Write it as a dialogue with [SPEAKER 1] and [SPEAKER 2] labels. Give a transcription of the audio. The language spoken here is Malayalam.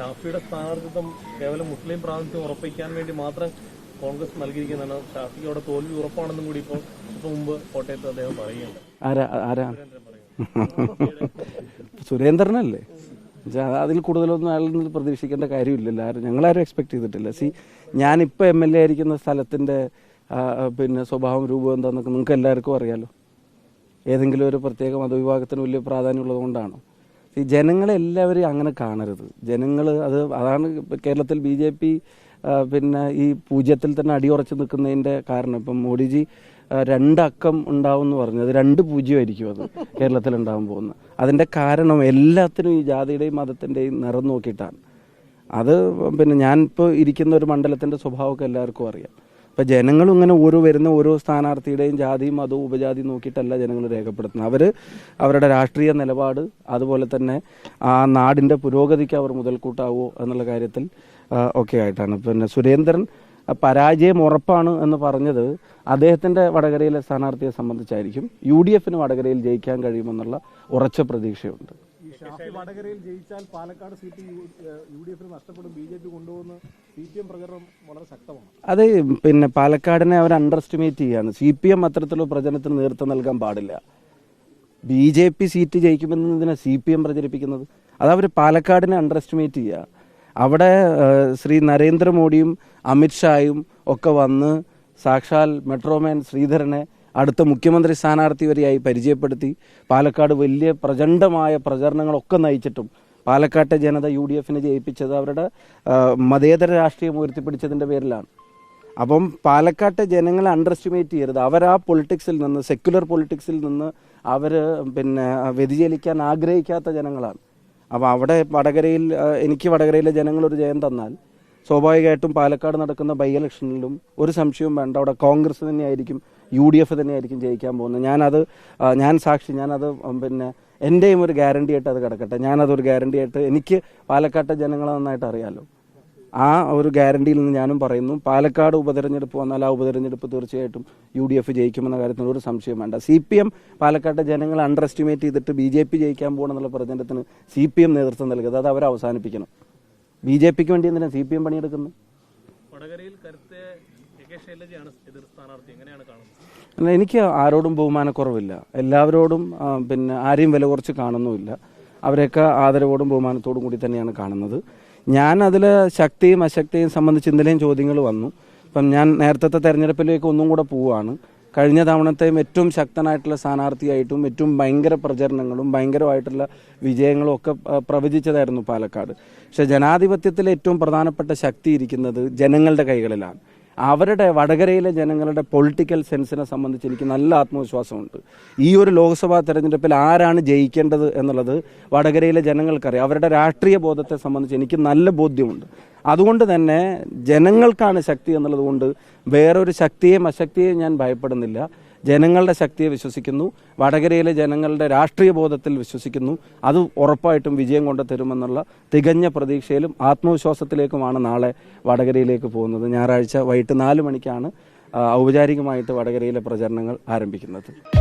[SPEAKER 1] ഷാഫിയുടെ സ്ഥാനാർത്ഥിത്വം കേവലം മുസ്ലിം പ്രാതിനിധ്യം ഉറപ്പിക്കാൻ വേണ്ടി മാത്രം കോൺഗ്രസ് നൽകിയിരിക്കുന്നതാണ്. ഷാഫിക്ക് അവിടെ തോൽവി ഉറപ്പാണെന്നും കൂടി ഇപ്പോൾ ഇപ്പൊ മുമ്പ് കോട്ടയത്ത് അദ്ദേഹം പറയുന്നുണ്ട്
[SPEAKER 2] സുരേന്ദ്രനല്ലേ? അതിൽ കൂടുതലൊന്നും അയാളിൽ നിന്ന് പ്രതീക്ഷിക്കേണ്ട കാര്യമില്ലല്ലോ. ആരും ഞങ്ങളാരും എക്സ്പെക്ട് ചെയ്തിട്ടില്ല. സി ഞാനിപ്പോൾ എം എൽ എ ആയിരിക്കുന്ന സ്ഥലത്തിന്റെ പിന്നെ സ്വഭാവം രൂപം എന്താണെന്നൊക്കെ നിങ്ങൾക്ക് എല്ലാവർക്കും അറിയാലോ. ഏതെങ്കിലും ഒരു പ്രത്യേക മതവിഭാഗത്തിന് വലിയ പ്രാധാന്യമുള്ളത് കൊണ്ടാണോ ഈ അങ്ങനെ കാണരുത്. ജനങ്ങൾ അത് അതാണ് കേരളത്തിൽ ബി ജെ പി പിന്നെ ഈ പൂജ്യത്തിൽ തന്നെ അടിയുറച്ച് നിൽക്കുന്നതിന്റെ കാരണം. ഇപ്പം മോഡിജി രണ്ടക്കം ഉണ്ടാവും പറഞ്ഞു. അത് രണ്ട് പൂജ്യമായിരിക്കും അത് കേരളത്തിൽ ഉണ്ടാവാൻ പോകുന്നത്. അതിന്റെ കാരണം എല്ലാത്തിനും ഈ ജാതിയുടെയും മതത്തിന്റെയും നിറം നോക്കിയിട്ടാണ്. അത് പിന്നെ ഞാനിപ്പോൾ ഇരിക്കുന്ന ഒരു മണ്ഡലത്തിന്റെ സ്വഭാവമൊക്കെ എല്ലാവർക്കും അറിയാം. അപ്പം ജനങ്ങളും ഇങ്ങനെ ഓരോ വരുന്ന ഓരോ സ്ഥാനാർത്ഥിയുടെയും ജാതിയും മതവും ഉപജാതി നോക്കിയിട്ടല്ല ജനങ്ങൾ രേഖപ്പെടുത്തുന്നത്. അവർ അവരുടെ രാഷ്ട്രീയ നിലപാട് അതുപോലെ തന്നെ ആ നാടിന്റെ പുരോഗതിക്ക് അവർ മുതൽക്കൂട്ടാവോ എന്നുള്ള കാര്യത്തിൽ ഒക്കെ ആയിട്ടാണ്. പിന്നെ സുരേന്ദ്രൻ പരാജയം ഉറപ്പാണ് എന്ന് പറഞ്ഞത് അദ്ദേഹത്തിന്റെ വടകരയിലെ സ്ഥാനാർത്ഥിയെ സംബന്ധിച്ചായിരിക്കും. യു ഡി എഫിന് വടകരയിൽ ജയിക്കാൻ കഴിയുമെന്നുള്ള ഉറച്ച പ്രതീക്ഷയുണ്ട്.
[SPEAKER 3] ഷാഫി വടകരയിൽ ജയിച്ചാൽ പാലക്കാട് സീറ്റ് യു ഡി എഫിന് നഷ്ടപ്പെടും ബി ജെ പി കൊണ്ടുപോകുന്ന സി പി എം പ്രചരണം വളരെ ശക്തമാണ്.
[SPEAKER 2] അത് പിന്നെ പാലക്കാടിനെ അവർ അണ്ടർ എസ്റ്റിമേറ്റ് ചെയ്യാണ്. സി പി എം അത്തരത്തിലുള്ള പ്രചരണത്തിന് നേതൃത്വം നൽകാൻ പാടില്ല. ബി ജെ പി സീറ്റ് ജയിക്കുമെന്നതിനാ സി പി എം പ്രചരിപ്പിക്കുന്നത്. അത് അവർ പാലക്കാടിനെ അണ്ടർ എസ്റ്റിമേറ്റ് ചെയ്യുക അവിടെ ശ്രീ നരേന്ദ്രമോദിയും അമിത്ഷായും ഒക്കെ വന്ന് സാക്ഷാൽ മെട്രോമാൻ ശ്രീധരനെ അടുത്ത മുഖ്യമന്ത്രി സ്ഥാനാർത്ഥി വരെയായി പരിചയപ്പെടുത്തി. പാലക്കാട് വലിയ പ്രചണ്ഡമായ പ്രചരണങ്ങളൊക്കെ നയിച്ചിട്ടും പാലക്കാട്ടെ ജനത യു ഡി എഫിനെ ജയിപ്പിച്ചത് അവരുടെ മതേതര രാഷ്ട്രീയം ഉയർത്തിപ്പിടിച്ചതിന്റെ പേരിലാണ്. അപ്പം പാലക്കാട്ടെ ജനങ്ങളെ അണ്ടർ എസ്റ്റിമേറ്റ് ചെയ്യരുത്. അവർ ആ പൊളിറ്റിക്സിൽ നിന്ന് സെക്യുലർ പൊളിറ്റിക്സിൽ നിന്ന് അവർ പിന്നെ വ്യതിചലിക്കാൻ ആഗ്രഹിക്കാത്ത ജനങ്ങളാണ്. അപ്പോൾ അവിടെ വടകരയിൽ എനിക്ക് വടകരയിലെ ജനങ്ങളൊരു ജയം തന്നാൽ സ്വാഭാവികമായിട്ടും പാലക്കാട് നടക്കുന്ന ബൈ ഇലക്ഷനിലും ഒരു സംശയവും വേണ്ട. അവിടെ കോൺഗ്രസ് തന്നെയായിരിക്കും യു ഡി എഫ് തന്നെയായിരിക്കും ജയിക്കാൻ പോകുന്നത്. ഞാനത് ഞാൻ സാക്ഷി ഞാനത് പിന്നെ എന്റെയും ഒരു ഗ്യാരണ്ടി ആയിട്ട് അത് കിടക്കട്ടെ. ഞാനതൊരു ഗ്യാരണ്ടി ആയിട്ട് എനിക്ക് പാലക്കാട്ടെ ജനങ്ങളെ നന്നായിട്ട് അറിയാലോ. ആ ഒരു ഗ്യാരണ്ടിയിൽ നിന്ന് ഞാനും പറയുന്നു പാലക്കാട് ഉപതെരഞ്ഞെടുപ്പ് വന്നാൽ ആ ഉപതെരഞ്ഞെടുപ്പ് തീർച്ചയായിട്ടും യു ഡി എഫ് ജയിക്കുമെന്ന കാര്യത്തിൽ ഒരു സംശയം വേണ്ട. സി പി എം പാലക്കാട്ടെ ജനങ്ങളെ അണ്ടർ എസ്റ്റിമേറ്റ് ചെയ്തിട്ട് ബി ജെ പി ജയിക്കാൻ പോകണമെന്നുള്ള പ്രചരണത്തിന് സി പി എം നേതൃത്വം നൽകുന്നത് അത് അവർ അവസാനിപ്പിക്കണം ബി ജെ പിക്ക് വേണ്ടി എന്തിനാണ് സി പി എം പണിയെടുക്കുന്നത്?
[SPEAKER 1] വടകരയിൽ കരുത്തെ എങ്ങനെയാണ് കാണുന്നത്?
[SPEAKER 2] അല്ല, എനിക്ക് ആരോടും ബഹുമാനക്കുറവില്ല. എല്ലാവരോടും പിന്നെ ആരെയും വില കുറച്ച് കാണുന്നുമില്ല. അവരെയൊക്കെ ആദരവോടും ബഹുമാനത്തോടും കൂടി തന്നെയാണ് കാണുന്നത്. ഞാൻ അതിൽ ശക്തിയും അശക്തിയും സംബന്ധിച്ച് ഇന്നലെയും ചോദ്യങ്ങൾ വന്നു. ഇപ്പം ഞാൻ നേരത്തെ തെരഞ്ഞെടുപ്പിലേക്ക് ഒന്നും കൂടെ പോവുകയാണ്. കഴിഞ്ഞ തവണത്തെയും ഏറ്റവും ശക്തനായിട്ടുള്ള സ്ഥാനാർത്ഥിയായിട്ടും ഏറ്റവും ഭയങ്കര പ്രചരണങ്ങളും ഭയങ്കരമായിട്ടുള്ള വിജയങ്ങളും ഒക്കെ പ്രവചിച്ചതായിരുന്നു പാലക്കാട്. പക്ഷെ ജനാധിപത്യത്തിൽ ഏറ്റവും പ്രധാനപ്പെട്ട ശക്തി ഇരിക്കുന്നത് ജനങ്ങളുടെ കൈകളിലാണ്. അവരുടെ വടകരയിലെ ജനങ്ങളുടെ പൊളിറ്റിക്കൽ സെൻസിനെ സംബന്ധിച്ച് എനിക്ക് നല്ല ആത്മവിശ്വാസമുണ്ട്. ഈ ഒരു ലോക്സഭാ തെരഞ്ഞെടുപ്പിൽ ആരാണ് ജയിക്കേണ്ടത് എന്നുള്ളത് വടകരയിലെ ജനങ്ങൾക്കറിയാം. അവരുടെ രാഷ്ട്രീയ ബോധത്തെ സംബന്ധിച്ച് എനിക്ക് നല്ല ബോധ്യമുണ്ട്. അതുകൊണ്ട് തന്നെ ജനങ്ങൾക്കാണ് ശക്തി എന്നുള്ളത് കൊണ്ട് വേറൊരു ശക്തിയെയും അശക്തിയെയും ഞാൻ ഭയപ്പെടുന്നില്ല. ജനങ്ങളുടെ ശക്തിയെ വിശ്വസിക്കുന്നു. വടകരയിലെ ജനങ്ങളുടെ രാഷ്ട്രീയ ബോധത്തിൽ വിശ്വസിക്കുന്നു. അത് ഉറപ്പായിട്ടും വിജയം കൊണ്ട് തരുമെന്നുള്ള തികഞ്ഞ പ്രതീക്ഷയിലും ആത്മവിശ്വാസത്തിലേക്കുമാണ് നാളെ വടകരയിലേക്ക് പോകുന്നത്. ഞായറാഴ്ച വൈകിട്ട് നാല് മണിക്കാണ് ഔപചാരികമായിട്ട് വടകരയിലെ പ്രചരണങ്ങൾ ആരംഭിക്കുന്നത്.